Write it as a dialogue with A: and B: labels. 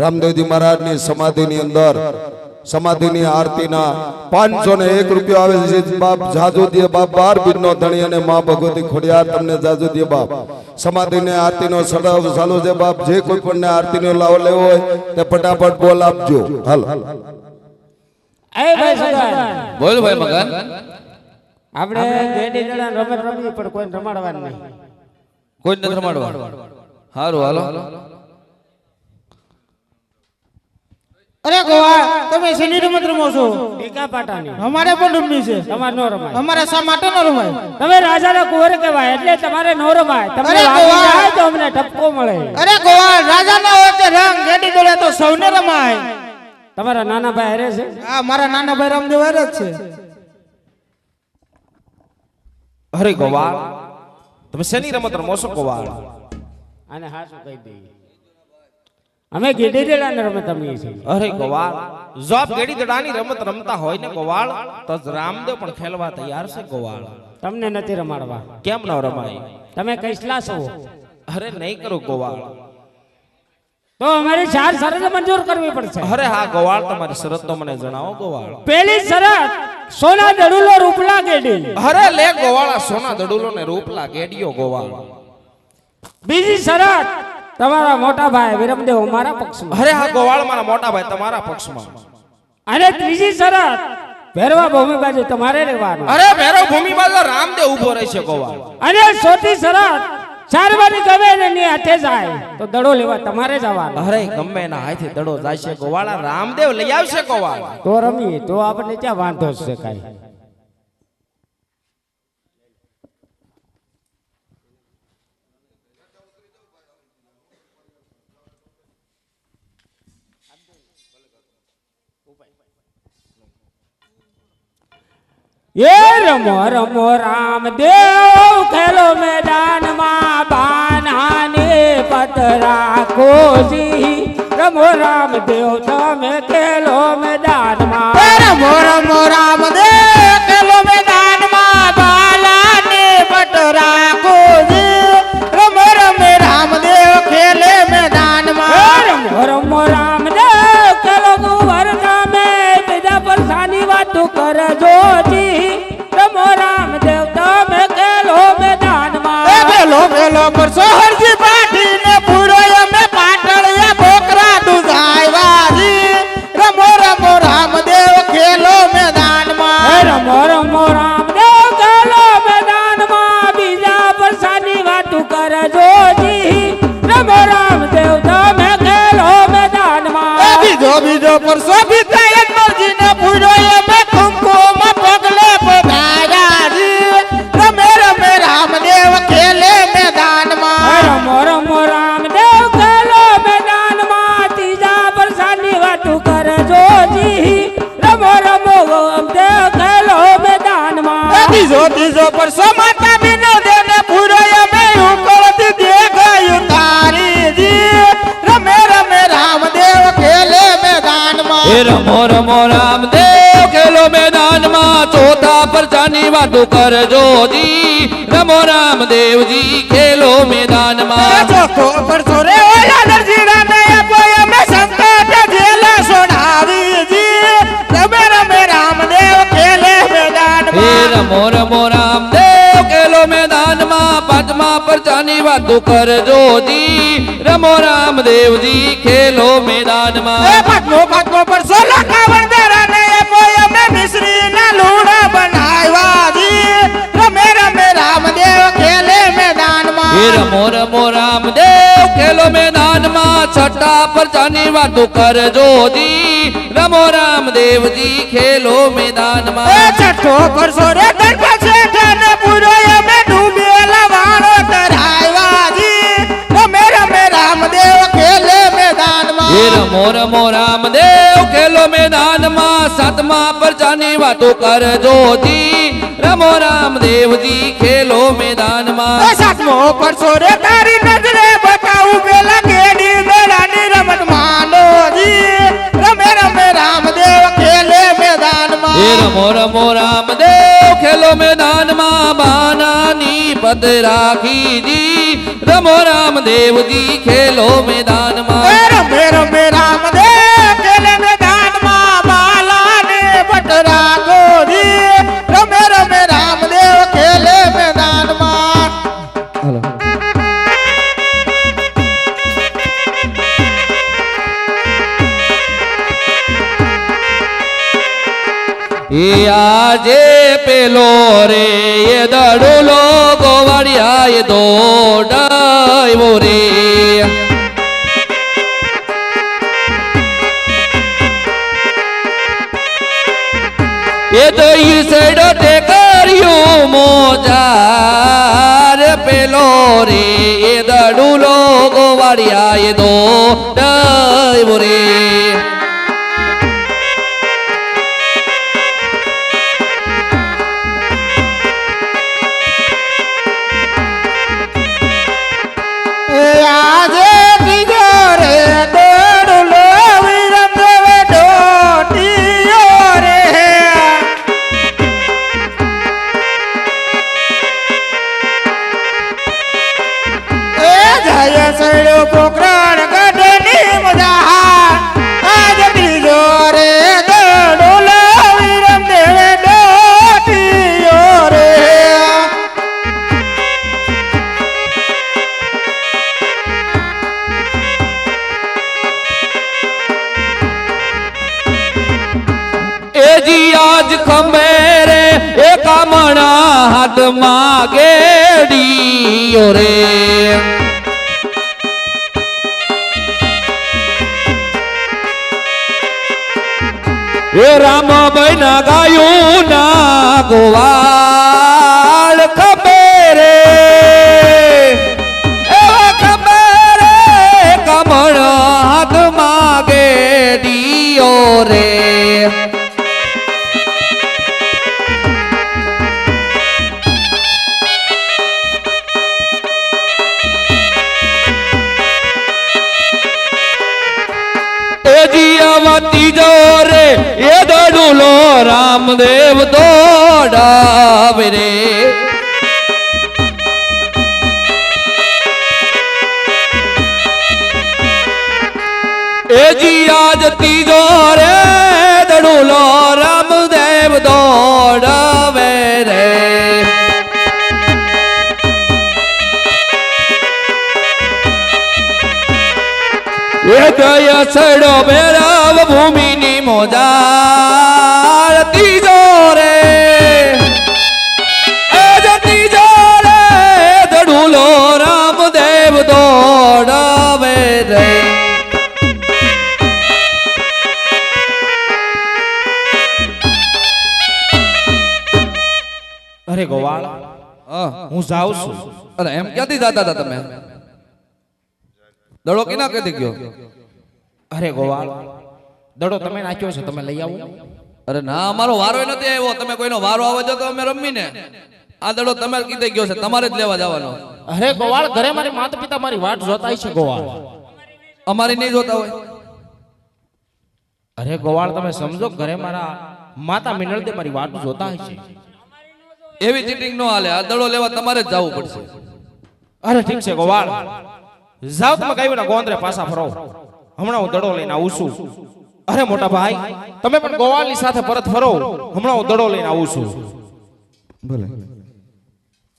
A: રામદેવજી મહારાજની સમાધિની અંદર સમાધિની આરતીના પાંચસો ને એક રૂપિયો આવે છે. બાપ જાજુદીય બાપ બાર બીજનો ધણી અને મા ભગવતી ખોડિયાર તમને જાજુદીય બાપ. સમાધિની આરતીનો સડવ ચાલુ છે. બાપ જે કોઈ પણ આરતીનો લાવો લેવો હોય તે ફટાફટ બોલ આપજો. હાલ.
B: એ ભાઈ સગાઈ
C: બોલ ભાઈ મગન
B: આપણે જેડી જણા રમત રમી પણ કોઈ રમાડવાનું નહીં.
C: કોઈ નથી રમાડવા? હારું હાલો.
D: અરે ગોવા તમે શેની રમત રમો છો?
B: ટીકા પાટાની.
D: અમારે પણ રમવી છે.
B: તમારે નો રમાય.
D: અમારે શા માટે ન રમાય?
B: તમે રાજાના કુંવર કહેવાય એટલે તમારે નો રમાય. તમને વાગી તો અમને ઠપકો મળે.
D: અરે ગોવા રાજા ના હોય તે રંગ ગેડી દોડે તો સૌને રમાય.
B: તમારા નાના ભાઈ હરે છે?
D: હા મારા નાના ભાઈ રામદેવ હરે જ છે.
E: અરે ગોવા તમે શેની રમત રમો છો ગોવા
B: અને હા શું કહી દઈએ. અમે ગીડી દેડાને રમત રમીએ છીએ.
E: અરે ગોવાળ જોબ ગેડી દડાની રમત રમતા હોય ને ગોવાળ તો રામદેવ પણ ખેલવા તૈયાર છે ગોવાળ.
B: તમને નથી રમાડવા.
E: કેમ ન રમાય?
B: તમે કૈસલા છો.
E: અરે નહીં કરો ગોવાળ.
B: તો અમારી ચાર શરત મંજૂર કરવી પડશે.
E: અરે હા ગોવાળ તમારી શરત તો મને જણાવો ગોવાળ.
B: પેલી શરત સોના દડુલો રૂપલા ગેડી
E: અરે લે ગોવાળા સોના દડુલો ને રૂપલા ગેડીઓ ગોવાળ.
B: બીજી શરત તમારા મોટા ભાઈ વિરમદેવ મારા પક્ષમાં.
E: અરે હા ગોવાળ મારા મોટા ભાઈ તમારા પક્ષમાં.
B: અને ત્રીજી શરત ભેરવા ભૂમિ બાજુ તમારે રહેવાનું.
E: અરે ભેરવ ભૂમિ બાજુ રામદેવ ઊભો રહેશે ગોવાળ.
B: અને ચોથી શરત ચારવાની ગમે ને ની હાથે જાય તો દડો લેવા તમારે જવાનું.
E: અરે ગમે ના હાથે દડો જાય છે ગોવાળા રામદેવ લઈ આવશે ગોવાળ.
B: તો રમીએ તો આપણને ત્યાં વાંધો છે કાંઈ. એ રમો રમો રામદેવ ખેલો મેદાનમાં બાનાને પતરા કોજી રમો રામદેવ તમે ખેલો મેદાનમાં
D: પર સોભિતા મરજી ને પૂરો અમે કુમકુમ પગલે પધારાજી રમે રમે રામદેવ ખેલે
B: મેદાન
D: મેદાનમાં.
B: રમો રમો રામદેવ ખેલો મેદાનમાં. ત્રીજા પરસાની વાતો કરજો જી. રમો રમો રામદેવ ખેલો
D: એ
B: મેદાનમાં
D: બીજો બીજો પર રમો રમો રામદેવ ખેલો મેદાનમાં
C: ચોથા પરચાની વાતો કરજો જી. રમો રામદેવજી ખેલો મેદાનમાં.
D: ચોથો ઓલા અમે સંકટ સોડાવી જી રમે રમે રામદેવ ખેલે મેદાનમાં.
C: રમો રમો રામદેવ ખેલો મેદાનમાં પાંચમા પરચાની વાતો કરજો જી. રમો રામદેવજી ખેલો
D: એ
C: મેદાનમાં.
D: પદ્મો પાંચમો પર
C: પરચાની વાતો કરજો જી. રમો રામદેવજી ખેલો
D: એ
C: મેદાનમાં
D: છઠ્ઠો પર સોરે દર્પ શેઠ ને પૂરો અમે ડૂબેલા વાળો તરાવ્યા જી. રમે રમે રામદેવ ખેલે મેદાનમાં.
C: એ રમો રમો રામદેવ ખેલો મેદાનમાં. સાતમા પરચાની વાતો કરજો જી. રમો રામદેવજી ખેલો મેદાનમાં.
D: એ સાતમો પર રે તારી નજરે. રમો રમો રામદેવ ખેલો મેદાનમાં
C: બાનાની પદ રાખી જી રમો રામદેવજી ખેલો મેદાનમાં.
D: રમે
C: એ આજે પેલો રે, એ દડુલો ગોવાળિયા દોડાયો રે. એ તો ઈસડો તે કર્યું મોજાર. પેલો રે, એ દડુલો ગોવાળિયા દોડાયો રે. હાથમાં ગેડીઓ રે એ રામભાઈ ના ગાયું ના ગોવાળ એ જીયાવતી જો રે એ દડુલો રામદેવ દોડાવે રે. એ જીયાજ તીજો રે દડુલો એ દયા સડો બેરાવ ભૂમિની મોજા તીજો રે. એ તીજો રે દડુલો રામદેવ દોડાવે રે.
E: અરે ગોવાળ
C: હું
E: જાઉં છું.
C: અરે એમ ક્યાંથી જાતા હતા તમે? દડો કિના કદી ગયો?
E: અરે ગોવાળ દડો તમે નાખ્યો છે તમે લઈ આવો.
C: અરે ના અમારો વારો નથી આવ્યો. તમે કોઈનો વારો આવે જો તો અમે રમીને. આ દડો તમારે કીધે ગયો છે તમારે જ લેવા જવાનો.
E: અરે ગોવાળ ઘરે મારી માતા પિતા મારી વાટ જોતા છે ગોવાળ.
C: અમારી નહીં જોતા હોય.
E: અરે ગોવાળ તમે સમજો ઘરે મારા માતા મિનળદે મારી વાટ જોતા છે.
C: એવી ચીટિંગ નો હાલે. આ દડો લેવા તમારે જ જવું પડશે.
E: અરે ઠીક છે ગોવાળ. જાઓ તમે ના ગોંદરે પાછા ફરો. હમણાં હું દડો લઈને આવું છું. અરે મોટા ભાઈ, તમે પણ ગોવાળની સાથે પરત ફરો. હમણાં હું દડો લઈને આવું છું.
A: ભલે.